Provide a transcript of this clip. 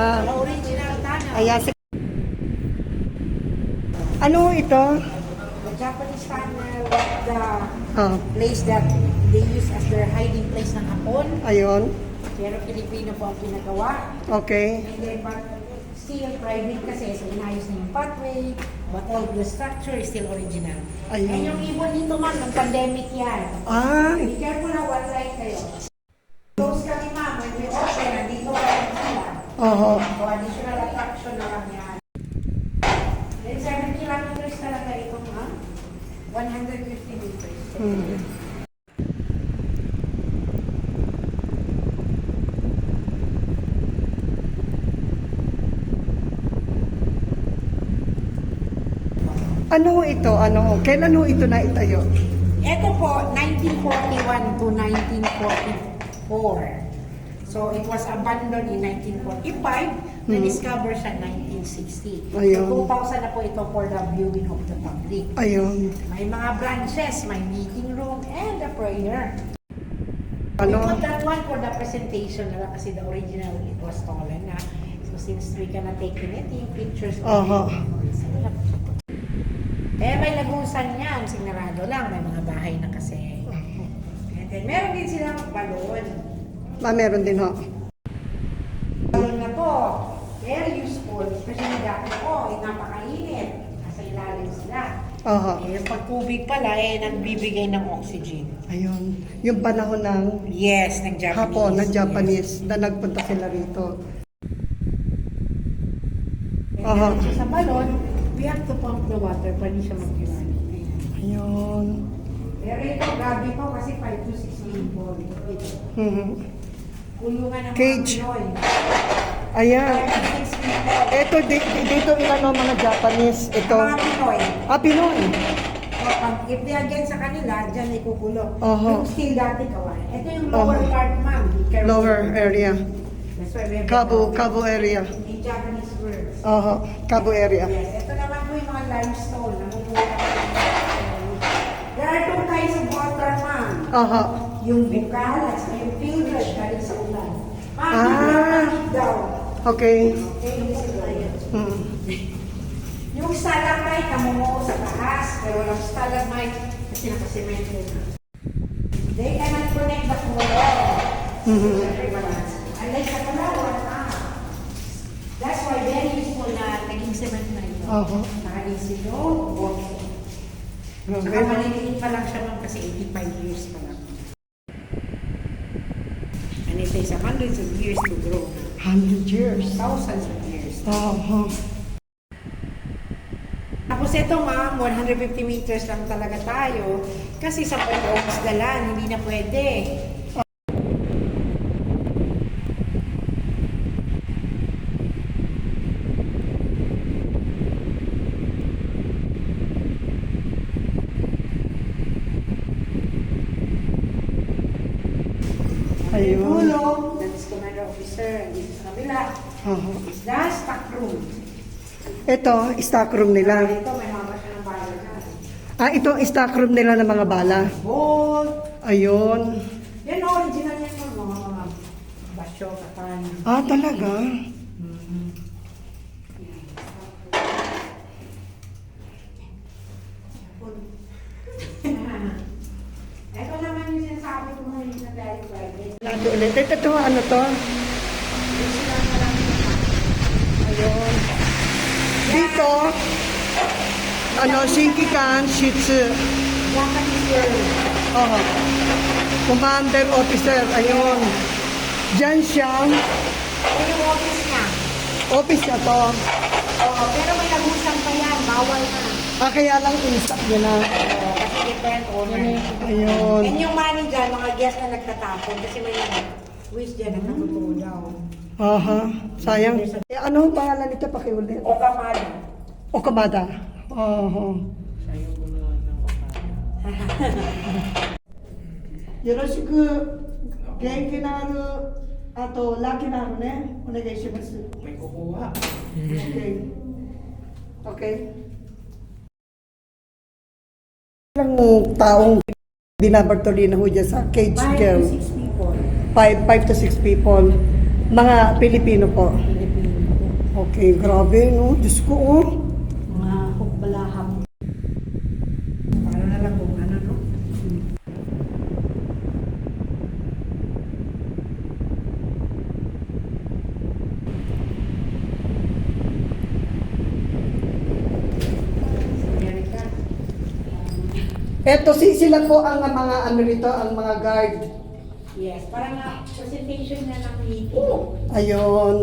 Ah, original ayan. si- Ano ito? The Japanese tunnel, the Oh, place that they use as their hiding place ng Hapon. ayun. Pero Pilipino po ang pinagawa. Okay. And then, but still private kasi, so inayos na yung pathway, but all the structure is still original. Ayun. And yung ibon dito ma'am, ng pandemic yan. Ah, Be careful na one line kayo. Close kami ma'am, when we open, nandito pa rin sila. Oo. So additional attraction na lang yan. Then 7 kilometers talaga ito ma'am. 150 meters. Hmm. Ano ito? Ano? Kailan ho ito na itayo? Ito po, 1941 to 1944. So, it was abandoned in 1945. Na-discover siya 1960. Ayun. So, 2000 na po ito for the viewing of the public. Ayun. May mga branches, may meeting room, and a prayer. We Ano? put that one for the presentation na kasi the original, it was stolen na. So, since we cannot take anything, pictures. Aha. Eh, may lagusan yan. Signarado lang. May mga bahay na kasi. And then, meron din silang balon. Ah, meron din ho. Balon na to, very useful. Especially dati po, eh, napakainit. Nasa ilalim sila. Aha. Eh, pag tubig pala, eh, nagbibigay ng oxygen. Ayun. Yung panahon ng Yes, ng Japanese. hapon, ng Yes. Japanese, na nagpunta sila rito. And Aha. then, sa balon, we have to pump the water pa di siya mag-iwan. Ayun. Pero ito, gabi po kasi 5 to 6 people. Mhm. Kulungan ng Cage. mga Pinoy. Ayan. 5 to 6 people. Ito, di- di- dito ilan ang mga Japanese. Ito. Mga Pinoy. Ah, Pinoy. So, pag if they again sa kanila, dyan ikukulong. Oho. Yung steel dati kawan. Ito yung lower Oho. part, ma'am. Lower area. That's why we have Cabo, the- Cabo area. In Japanese words. Aha, Cabo area. Yes. Ito naman po yung mga limestone. Namumuhay ng limestone. There are two kinds of water, ma'am. Aha. Yung bukal at saka yung filtered galing sa ulan. Ah. daw. Okay. Hmm. Yung stalagmite, namumuo sa taas, pero walang stalagmite kasi nakasemento na. They cannot connect the floor. Mhm. Unlike sa Palawan, ah. That's why very useful na naging cement na ito. Aha. Naka-easy go, walking. Saka maliliit pa lang siya ma'am kasi 85 years pa lang. And it takes hundreds of years to grow. 100 years. Thousands of years. Aha. Tapos ito ma'am, 150 meters lang talaga tayo. Kasi sa Pag-Oaks Dalan, hindi na pwede. Ayun. Tulong, that's commander officer, and dito sa kabila, Aha. is the stock room. Ito, stock room nila. Ito, may hama siya ng bayo na. Ah, ito ang stock room nila ng mga bala. Bolt. Ayun. Yan, original yan yung mga mga basyo, katan. Ah, talaga? Ito naman yung sinasabi ko ngayon na very private. Ito, ano to? Ayun. Dito, ano, Shinkikan. Japanese girl. Oh. Commander officer, ayun. Diyan siya, Ito yung office niya. office niya to. Oo, pero may lagusan pa yan. Bawal na. Ah, kaya lang instack niya na. Oo, kasi different owner. Ayun. And yung money dyan, mga guest na nagtatapon kasi may wish dyan nagtatutuo daw. Aha, sayang. Eh, ano ang pangalan nito pakiulit? O kamada. Okamada. Oo. Yoroshiku, genki na aru, ato, lucky na aru ne, onegai shimasu. May kukuha. Okay. Okay. Ilang taong binabartolina ho dyan sa cage Five girl? to six people. Five, five to six people. Mga Pilipino po. Okay, grabe, no? Diyos ko, oh. Mga hukbalahap. Para na lang kung ano, no? Amerika. Eto, si, sila po ang mga ano rito, ang mga guard. Yes, parang nga presentation na ng meeting. Ayun.